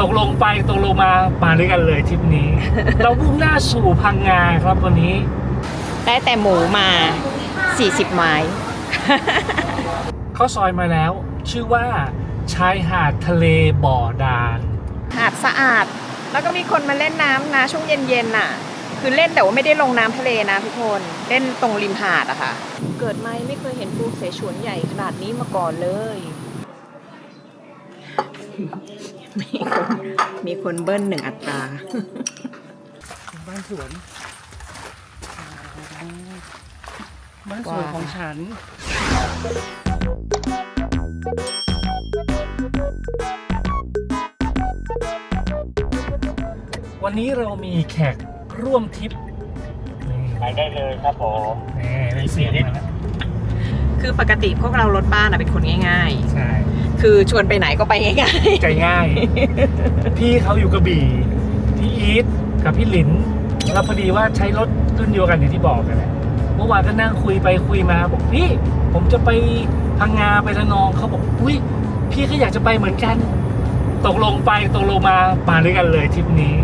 ตกลงไปตกลงมามาด้วยกันเลยทริปนี้ เรามุ่งหน้าสู่พังงาครับวันนี้ ได้แต่หมูมา 40 ไม้ เข้าซอยมาแล้ว ชื่อว่าชายหาดทะเลบ่อดานหาดสะอาด แล้วก็มีคนมาเล่นน้ำนะ ช่วงเย็นๆน่ะ คือเล่นแต่ว่าไม่ได้ลงน้ำทะเลนะทุกคน เล่นตรงริมหาดอะค่ะ เกิดมาไม่เคยเห็นปูเสฉวนใหญ่ขนาดนี้มาก่อนเลย มีคนมีคนเบิ้ลหนึ่งอัตราบ้านสวน บ้านสวนของฉัน วันนี้เรามีแขกร่วมทริปนี่ไปได้เลยครับผมแน่ได้เสียงมาแล้วคือปกติพวกเรารถบ้านอะเป็นคนง่ายใช่ๆ คือชวนไปไหนก็ไปง่ายใจง่าย พี่เขาอยู่กระบี่ พี่อีทกับพี่หลินเราพอดีว่าใช้รถรุ่นเดียวกันอย่างที่บอกกันแหละเมื่อวานก็นั่งคุยไปคุยมาบอกพี่ผมจะไปพังงาไประนองเขาบอกอุ้ยพี่ก็อยากจะไปเหมือนกัน ตกลงไปตกลงมามาด้วยกันเลยทริปนี้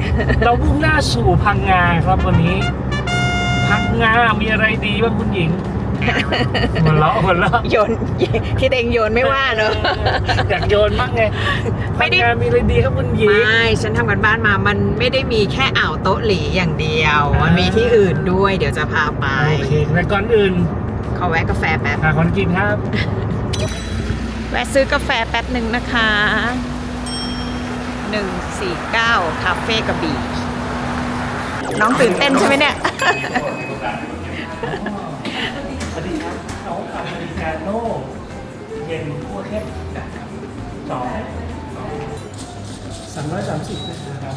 เรามุ่งหน้าสู่พังงาครับวันนี้ พังงามีอะไรดีบ้างคุณหญิง หัวเราะหัวเราะๆโยนที่เองโยนไม่ว่าเนอะอยากโยนบ้างไงไม่ได้พังงามีอะไรดีครับคุณหญิงไม่ฉันทำกันบ้านมามันไม่ได้มีแค่อ่าวโต๊ะหลีอย่างเดียวอ่ามัมันมีที่อื่นด้วยเดี๋ยวจะพาไปโอเคแต่ก่อนอื่นขอแวะกาแฟแป๊บหาคนกินครับ แวะซื้อกาแฟแป๊บหนึ่งนะคะ149คาเฟ่กระบี่น้องตื่นเต้นใช่ไหมเนี่ย เย็นคั่วเข้มสองสามร้อยสามสิบนะครับ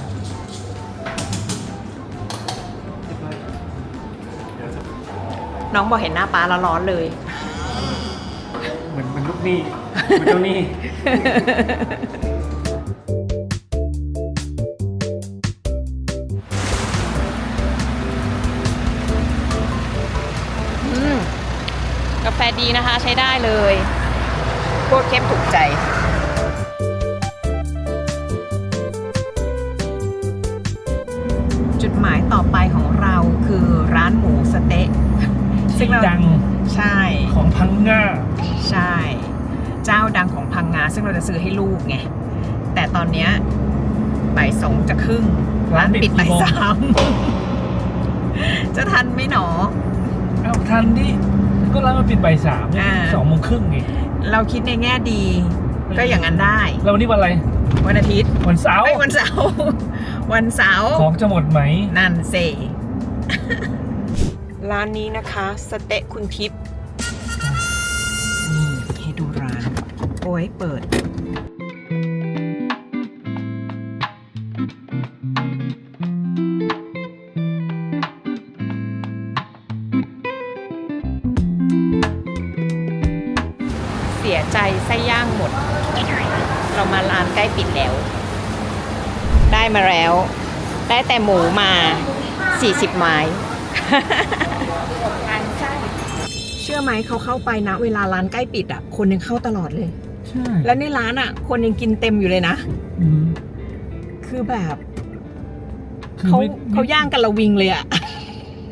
เรียบร้อยครับเดี๋ยวจะน้องบอกเห็นหน้าป้าแล้วร้อนเลย เหมือนเหมือนลูกหนี้เหมือนเจ้าหนี้อืมกาแฟดีนะคะใช้ได้เลย พวกเข้มถูกใจจุดหมายต่อไปของเราคือร้านหมูสะเต๊ะซึ่ที่งเราดังใช่ของพังงาใช่ เจ้าดังของพังงาซึ่งเราจะซื้อให้ลูกไง แต่ตอนเนี้ยบ่ายสองจะครึ่งร้านปิดบ่ายสามจะทันไหมหนอเอ้าทันดิก็ร้านมันปิดบ่ายสามอ่าสองโมงครึ่งเอง เราคิดในแง่ดี ก็อย่างนั้นได้ แล้ววันนี้วันอะไร วันอาทิตย์วันเสาร์เอ้ยวันเสาร์ วันเสาร์ของจะหมดไหม นั่นเซร้านนี้นะคะ สเต๊ะคุณทิพย์นี่ให้ดูร้าน โอ้ยเปิด ยใจไส้ย่างหมด เรามาร้านใกล้ปิดแล้ว ได้มาแล้ว ได้แต่หมูมา 40 ไม้เชื่อไหมเขาเข้าไปนะ เวลาร้านใกล้ปิดอะ คนยังเข้าตลอดเลย ใช่แล้วในร้านอะ คนยังกินเต็มอยู่เลยนะ อืมคือแบบคือเขาไม่เขาย่างกันระวิงเลยอะ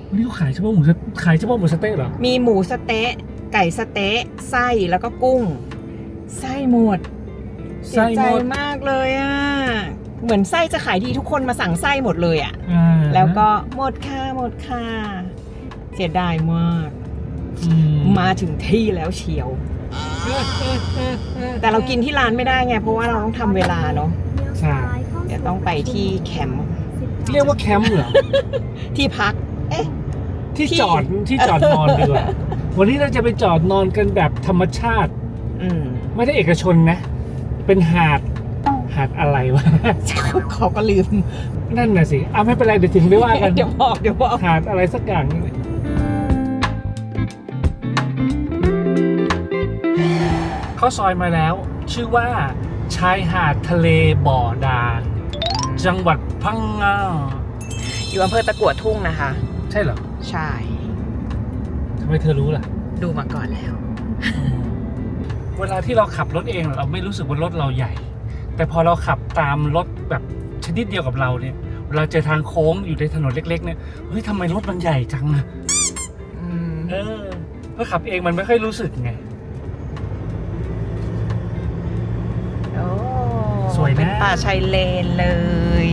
วันนี้เขาขายเฉพาะหมูสะขายเฉพาะหมูสะเต๊ะเหรอ มีหมูสะเต๊ะ ไก่สะเต๊ะไส้แล้วก็กุ้ง ไส้หมดเสียใจไส้หมดมากเลยอะ เหมือนไส้จะขายดีทุกคนมาสั่งไส้หมดเลยอะอ่าแล้วก็หมดค่าหมดค่าเสียดายมากอืมมาถึงที่แล้วเชียว แต่เรากินที่ร้านไม่ได้ไง เพราะว่าเราต้องทำเวลาเนาะใช่เดี๋ยวต้องไปที่แคมป์เรียกว่าแคมป์เหรอ ที่พัก เอ๊ะที่ที่จอดที่จอดนอนดีกว่า วันนี้เราจะไปจอดนอนกันแบบธรรมชาติ อืมไม่ได้เอกชนนะ เป็นหาดหาดอะไรวะ เขาก็ลืม นั่นน่ะสิเอาไม่เป็นไรเดี๋ยวถึงไม่ว่ากัน เดี๋ยวบอกเดี๋ยวบอก หาดอะไรสักอย่างนี่แหละเข้าซอยมาแล้ว ชื่อว่าชายหาดทะเลบ่อดาน จังหวัดพังงาอยู่อำเภอตะกั่วทุ่งนะคะ ใช่เหรอ ใช่ทำไมเธอรู้ล่ะ ดูมาก่อนแล้ว เวลาที่เราขับรถเองเราไม่รู้สึกว่ารถเราใหญ่ แต่พอเราขับตามรถแบบชนิดเดียวกับเราเนี่ยเวลาเจอทางโค้งอยู่ในถนนเล็ก ๆ เนี่ยเฮ้ยทำไมรถมันใหญ่จังอะอืมเออเพราะขับเองมันไม่ค่อยรู้สึกไง โอ้สวยนะ เป็นป่าชายเลนเลย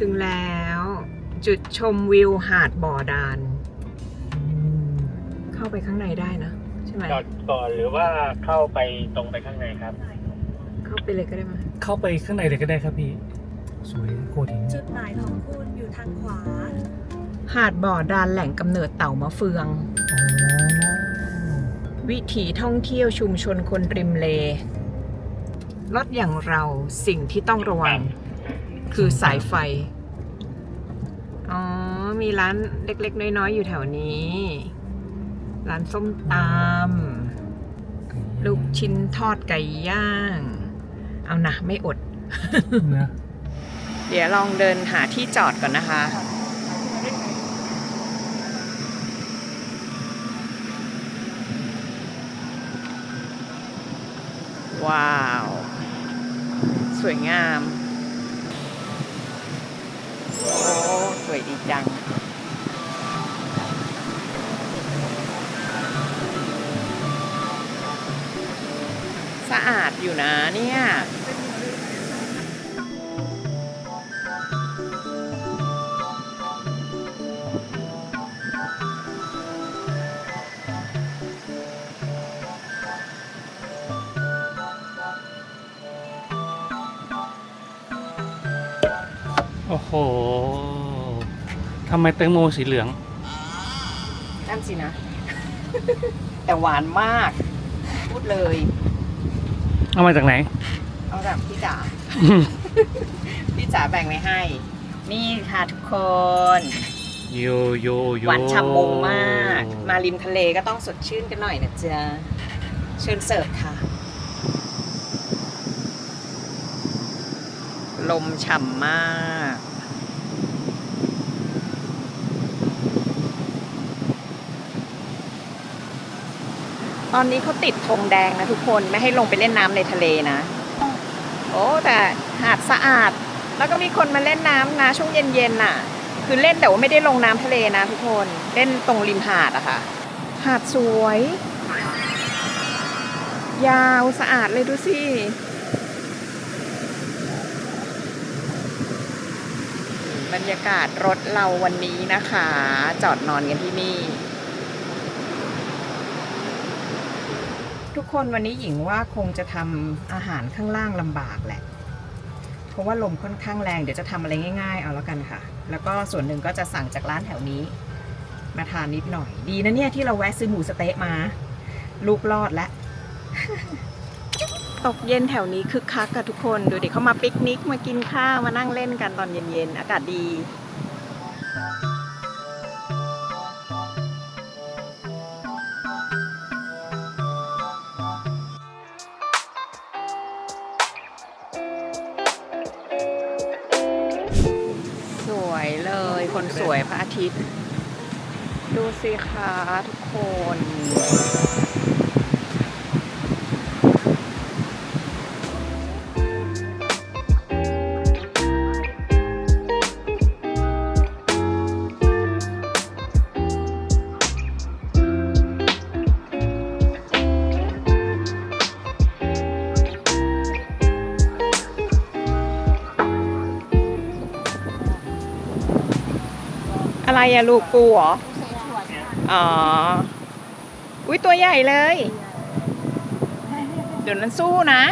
ถึงแล้ว จุดชมวิวหาดบ่อดาน เข้าไปข้างในได้นะ ใช่ไหมจอดก่อนหรือว่าเข้าไปตรงไปข้างในครับ เข้าไปเลยก็ได้ไหมเข้าไปข้างในเลยก็ได้ครับพี่ สวยโคตรหินจุดหมายของคุณอยู่ทางขวา หาดบ่อดานแหล่งกำเนิดเต่ามะเฟือง อ๋อ วิถีท่องเที่ยวชุมชนคนริมเล รถอย่างเราสิ่งที่ต้องระวังคื อสายไฟ อ๋อ มีร้านเล็ก ๆ น้อย ๆ อยู่แถวนี้ ร้านส้มตำลูกชิ้นทอดไก่ย่าง เอานะไม่อดนะเดี๋ยวลองเดินหาที่จอดก่อนนะคะ ว้าว สวยงาม วยดีจัง สะอาดอยู่นะเนี่ยโอ้โห ทำไมแตงโมสีเหลือง นั่นสินะ แต่หวานมาก พูดเลย เอามาจากไหน เอาแบบพี่จ๋า พี่จ๋าแบ่งไว้ให้ นี่ค่ะทุกคน โยโยโยหวานฉ่ำมงมาก มาริมทะเลก็ต้องสดชื่นกันหน่อยนะจ๊ะ เชิญเสิร์ฟค่ะ ลมฉ่ำมาก ตอนนี้เขาติดธงแดงนะทุกคนไม่ให้ลงไปเล่นน้ำในทะเลนะ โอ้แต่หาดสะอาด แล้วก็มีคนมาเล่นน้ำนะช่วงเย็นๆน่ะ คือเล่นแต่ว่าไม่ได้ลงน้ำทะเลนะทุกคนเล่นตรงริมหาดอะค่ะ หาดสวย ยาวสะอาดเลยดูสิบรรยากาศรถเราวันนี้นะคะ จอดนอนกันที่นี่ ทุก คนวันนี้หญิงว่าคงจะทำอาหารข้างล่างลำบากแหละ เพราะว่าลมค่อนข้างแรง เดี๋ยวจะทำอะไรง่ายๆ เอาแล้วกันค่ะ แล้วก็ส่วนหนึ่งก็จะสั่งจากร้านแถวนี้ มาทานนิดหน่อย ดีนะเนี่ยที่เราแวะซื้อหมูสเต๊ะมา ลูกรอดแล้วตกเย็นแถวนี้คึกคักกับทุกคน ดูเด็กเขามาปิกนิกมากินข้าวมานั่งเล่นกันตอนเย็นๆ อากาศดี ทิตย์ ดูสิคะทุกคน อะไรอะลูกปูเหรอ อ๋อ อุ้ยตัวใหญ่เลย เดี๋ยวนั้นสู้นะ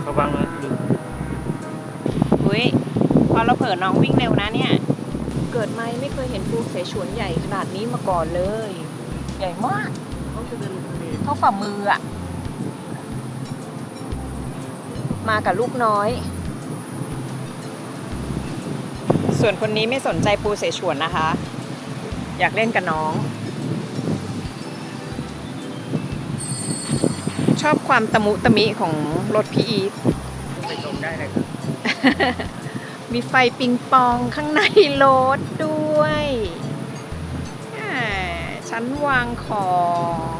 เขาบังนะดูอุ้ยพอเราเผลอน้องวิ่งเร็วนะเนี่ย เกิดมาไม่เคยเห็นปูเสฉวนใหญ่ขนาดนี้มาก่อนเลย ใหญ่มากเขาจะเดินลงทะเลเท่าฝ่ามืออะ มากับลูกน้อย ส่วนคนนี้ไม่สนใจปูเสฉวนนะคะ อยากเล่นกับน้อง ชอบความตะมุตะมิของรถพี่อีทไปชมได้เลยครับมีไฟปิงปองข้างในรถด้วยชั้นวางของ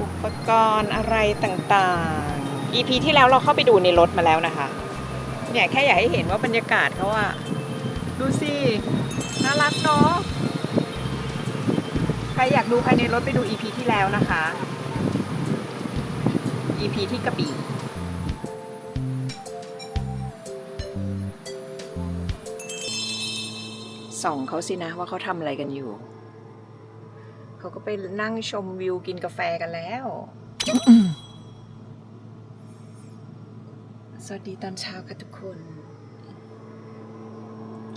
อุปกรณ์อะไรต่างๆ EP ที่แล้วเราเข้าไปดูในรถมาแล้วนะคะ เนี่ยแค่อยากให้เห็นว่าบรรยากาศเขาอะดูสิ น่ารักเนาะ ใครอยากดูภายในรถไปดู EP ที่แล้วนะคะ EP ที่กระบี่ส่องเขาสินะว่าเขาทำอะไรกันอยู่ เขาก็ไปนั่งชมวิวกินกาแฟกันแล้ว สวัสดีตอนเช้าค่ะทุกคน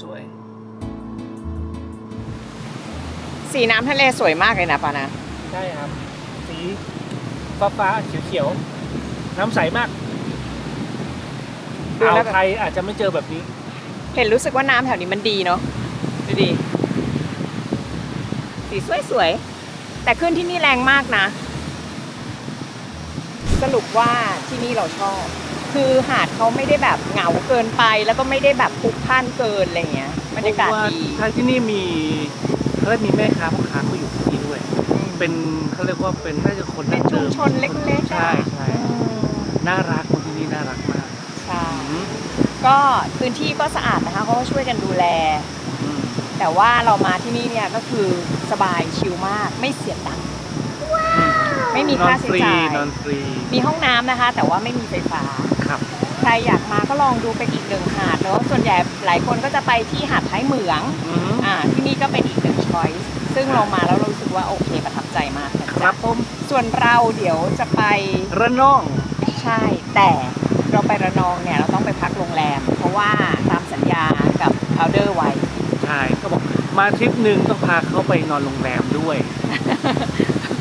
สวย สีน้ำทะเลสวยมากเลยนะปานะ ใช่ครับ สีฟ้าฟ้าๆเขียวๆน้ำใสมากดูอ่าแล้ววแบบ ไทยอาจจะไม่เจอแบบนี้ เห็นรู้สึกว่าน้ำแถวนี้มันดีเนาะดูดิสีสวยๆแต่ขึ้นที่นี่แรงมากนะ สรุปว่าที่นี่เราชอบ คือหาดเขาไม่ได้แบบเหงาเกินไป แล้วก็ไม่ได้แบบพลุกพล่านเกินอะไรเงี้ยบรรยากาศดีเพระว่ทางที่นี่มีเขาเรียกมีแม่ค้าพ่อค้าเขาอยู่ที่นี่ด้วย เป็นเขาเรียกว่าเป็นน่าจะคนเป็นชุมชนเล็กๆอะใช่ใช่อืมน่ารักคนที่นี่น่ารักมากใช่อืมก็พื้นที่ก็สะอาดนะคะเขาก็ช่วยกันดูแลอืมแต่ว่าเรามาที่นี่เนี่ยก็คือสบายชิลมากไม่เสียตังค์ไม่มีค่าใช้จ่ายนอนฟรีมีห้องน้ำนะคะ แต่ว่าไม่มีไฟฟ้า ครับ ใครอยากมาก็ลองดูเป็นอีกหนึ่งหาดเนอะส่วนใหญ่หลายคนก็จะไปที่หาดท้ายเหมืองอืมอ่าที่นี่ก็เป็นอีกหนึ่งช้อยส์ซึ่งเรามาแล้วเรารู้สึกว่าโอเคประทับใจมากนะคจ๊ะรับผมส่วนเราเดี๋ยวจะไประนอง ใช่ แต่เราไประนองเนี่ยเราต้องไปพักโรงแรม เพราะว่าตามสัญญากับพาวเดอร์ไว้ ใช่เขาบอกมาทริปหนึ่งต้องพาเขาไปนอนโรงแรมด้วย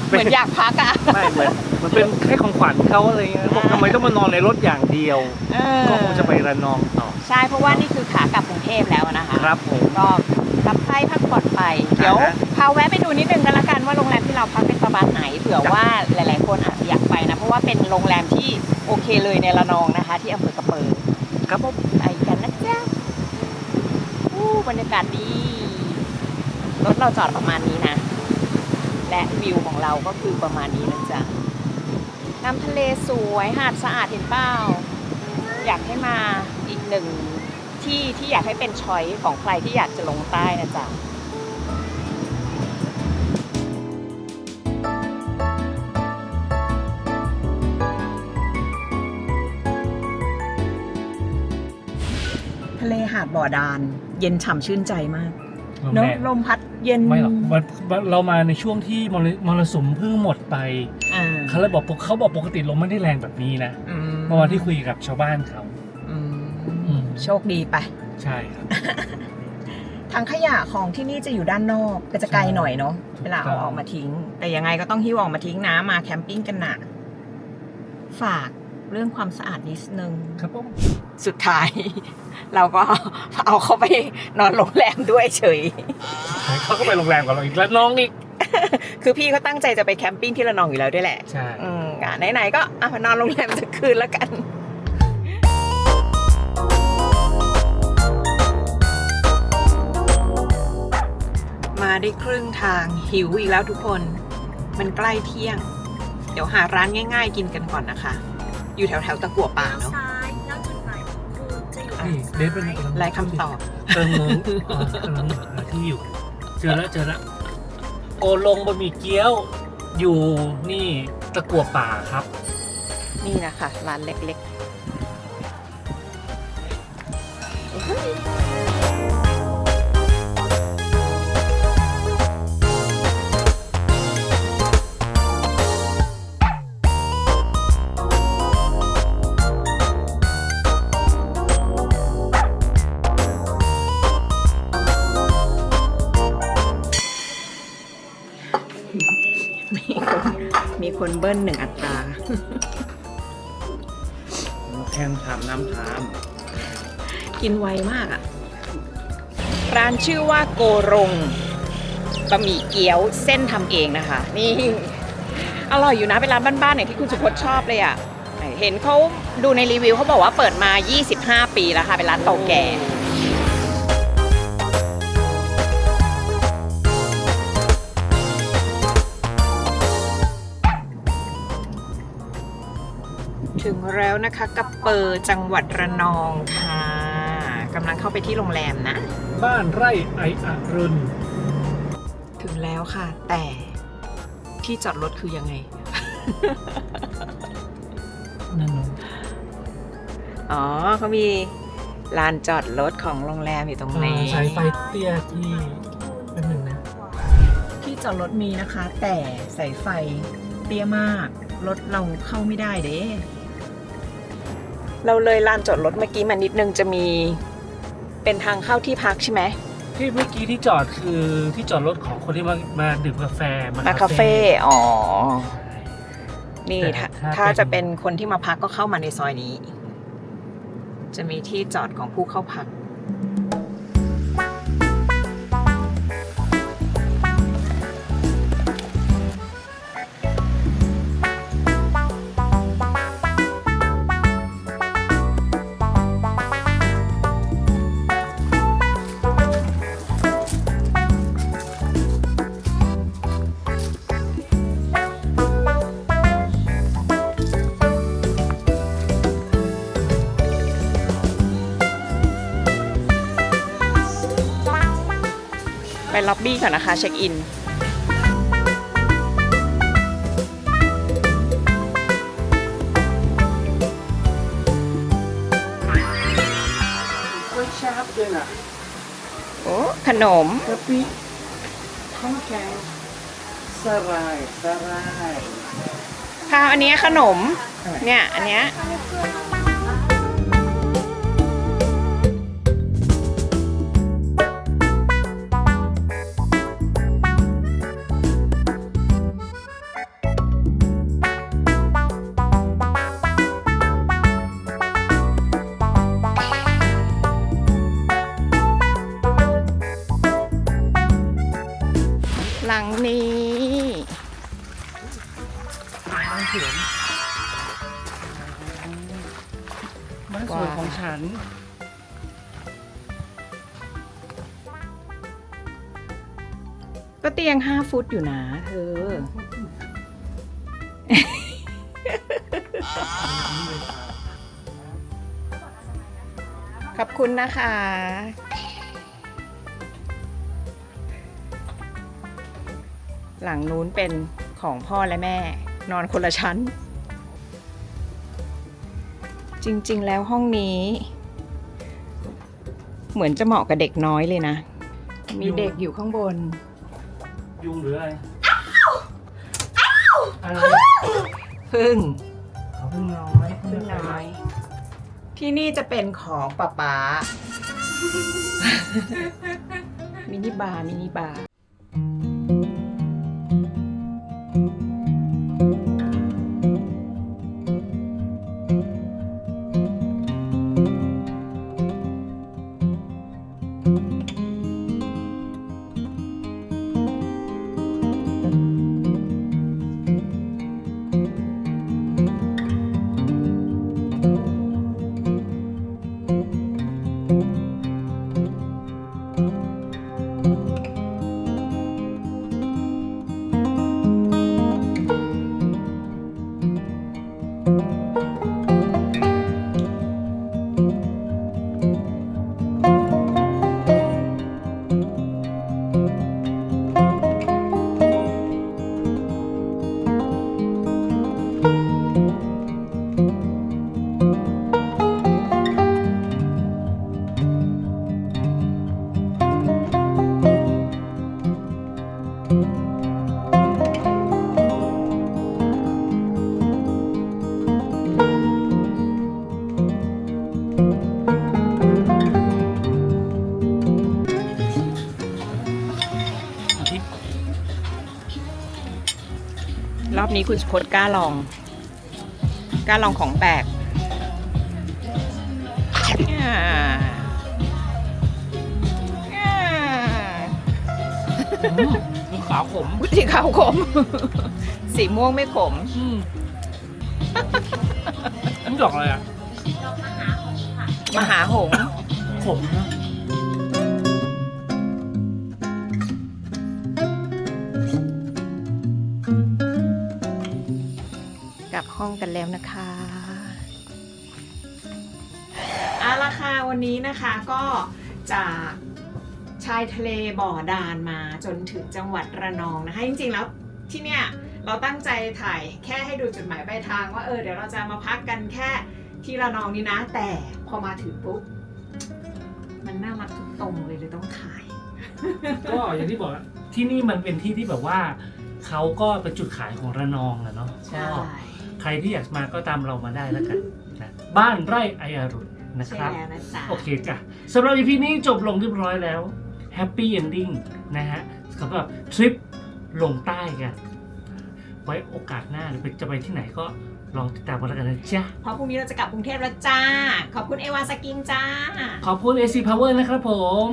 เหมือนอยากพักอะไม่เหมือนมันเป็นให้ของขวัญเขาอะไรเงี้ยบอกทำไมต้องมานอนในรถอย่างเดียวเออก็คงจะไประนองต่อ ใช่เพราะว่านี่คือขากลับกรุงเทพแล้วนะคะครับผมก็รับไปพักผ่อนไป เดี๋ยวอ่าฮะพาแวะไปดูนิดนึงกันละกันว่าโรงแรมที่เราพักเป็นประมาณไหนเผื่อจ้ะว่าหลาย ๆ คนอาจจะอยากไปนะ เพราะว่าเป็นโรงแรมที่โอเคเลยในระนองนะคะ ที่อำเภอกระเปิดครับผมไปกันนะจ๊ะอู้บรรยากาศดีรถเราจอดประมาณนี้นะ และวิวของเราก็คือประมาณนี้นะจ๊ะน้ำทะเลสวยหาดสะอาดเห็นเปล่าอยากให้มาอีกหนึ่งที่ที่อยากให้เป็นช้อยของใครที่อยากจะลงใต้นะจ๊ะทะเลหาดบ่อดาน เย็นฉ่ำชื่นใจมาก เนอะลมพัดเย็นไม่หรอกมันมันเรามาในช่วงที่มรมรสุมเพิ่งหมดไปอ่าเขาเลยบอกปกเขาบอกปกติลมไม่ได้แรงแบบนี้นะอืเมื่อวานที่คุยกับชาวบ้านเขา อืมอืม โชคดีไป ใช่ครับทางขยะของที่นี่จะอยู่ด้านนอกก็จะไกลหน่อยเนาะถูกเวลาต้เอาองออกมาทิ้ง แต่ยังไงก็ต้องหิ้วออกมาทิ้งนะมาแคมปิ้งกันนะฝาก เรื่องความสะอาดนิดนึง ครับผมสุดท้าย เราก็เอาเขาไปนอนโรงแรมด้วยเฉย เขาก็ไปโรงแรมกับเราอีกแล้วน้องอีก คือพี่เขาตั้งใจจะไปแคมปิ้งที่ระนองอยู่แล้วด้วยแหละใช่อืมอะไหนๆก็อะนอนโรงแรมสักคืนแล้วกัน มาได้ครึ่งทางหิวอีกแล้วทุกคน มันใกล้เที่ยง เดี๋ยวหาร้านง่าย ๆ กินกันก่อนนะคะ อยู่แถวแถวๆตะกั่วป่าเลี้ยวเนาะซ้ายแล้วจุดหมายของคุณจะอยู่นี่ทางเดฟเป็นซ้ายไรคำตอบเอองงอ๋อกำลังหาที่อยู่ เจอแล้วเจอแล้วโกลงบะหมี่เกี๊ยว อยู่นี่ตะกัวป่าครับ นี่นะคะร้านเล็กๆ เบิ้ลหนึ่งอัตรา แทงถามน้ำถามกินไวมากอะ่ะร้านชื่อว่าโกรงบะหมี่เกี๊ยวเส้นทำเองนะคะ นี่ อร่อยอยู่นะเป็นร้านบ้านๆอย่างที่คุณสุพจน์ชอบเลยอะ่ะเห็นเขาดูในรีวิวเขาบอกว่าเปิดมา 25 ปีแล้วค่ะเป็นร้านเก่าแก่ แล้วนะคะกับเปอร์จังหวัดระนองค่ะกำลังเข้าไปที่โรงแรมนะ บ้านไร่ไออรุณ ถึงแล้วค่ะ แต่ที่จอดรถคือยังไง นั่นนนอ๋อเขามีลานจอดรถของโรงแรมอยู่ตรงนี้สายไฟเตี้ยที่เป็นหนึ่งนะ ที่จอดรถมีนะคะ แต่สายไฟเตี้ยมาก รถเราเข้าไม่ได้เด้ เราเลยลานจอดรถเมื่อกี้มานิดนึงจะมีเป็นทางเข้าที่พักใช่ไหมที่เมื่อกี้ที่จอดคือที่จอดรถของคนที่มามาดื่มกาแฟมาคาเฟ่อ๋อ นี่แต่ถ้าถ้าถ้าเป็นจะเป็นคนที่มาพักก็เข้ามาในซอยนี้ จะมีที่จอดของผู้เข้าพัก ล็อบบี้ก่อนนะคะเช็คอินกล้วยชาบด้วยนะโอ้ขนมกะปิข้าวแกงสลายสลายค่ะอันนี้ขนม เนี่ย อันเนี้ย บ้านสวนของฉัน ก็เตียง5ฟุตอยู่นะเธอ ขอบคุณนะคะ หลังนู้นเป็นของพ่อและแม่ นอนคนละชั้น จริงๆ แล้วห้องนี้ เหมือนจะเหมาะกับเด็กน้อยเลยนะ มีเด็กอยู่ข้างบน ยุงหรืออะไรอะไรพึ่งเขาเพิ่งน้อยพึ่งน้อย ที่นี่จะเป็นของป๊าป๊ามินิบาร์มินิบาร์ รอ นี้คุณสุพจน์กล้าลอง กล้าลองของแปลกอ่าอ่าคือขาวขมสีขาวขม สีม่วงไม่ขมอืมนี่ดอกอะไรอะ มหาหงส์ขมนะ ลับห้องกันแล้วนะคะวันนี้นะคะก็จากชายทะเลบ่อดานมาจนถึงจังหวัดระนองนะคะ จริงๆแล้วที่เนี่ยเราตั้งใจถ่ายแค่ให้ดูจุดหมายปลายทางว่าเออเดี๋ยวเราจะมาพักกันแค่ที่ระนองนี่นะ แต่พอมาถึงปุ๊บมันน่ารักทุกตรงเลยเลยต้องถ่าย ก็อย่างที่บอกอะที่นี่มันเป็นที่ที่แบบว่าเขาก็เป็นจุดขายของระนองอะเนาะใช่ก็ใค รที่อยากมาก็ตามเรามาได้แล้วกันนะบ้านไร่ไออารุณนะคใช่รับ แล้วนะจ๊ะ โอเคจ้ะสำหรับ EP นี้จบลงเรียบร้อยแล้วแฮปปี้เอนดิ้งนะฮะสำหรับทริปลงใต้กัน ไว้โอกาสหน้าหรือจะไปที่ไหนก็ลองติดตามกันแล้วกันนะจ๊ะ เพราะพรุ่งนี้เราจะกลับกรุงเทพแล้วจ้า ขอบคุณเอวาสกินจ้าขอบคุณ AC Power นะครับผม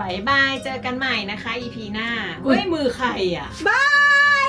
บายบาย เจอกันใหม่นะคะ EP หน้าอุ๊ย เฮ้ยมือใครอะ บาย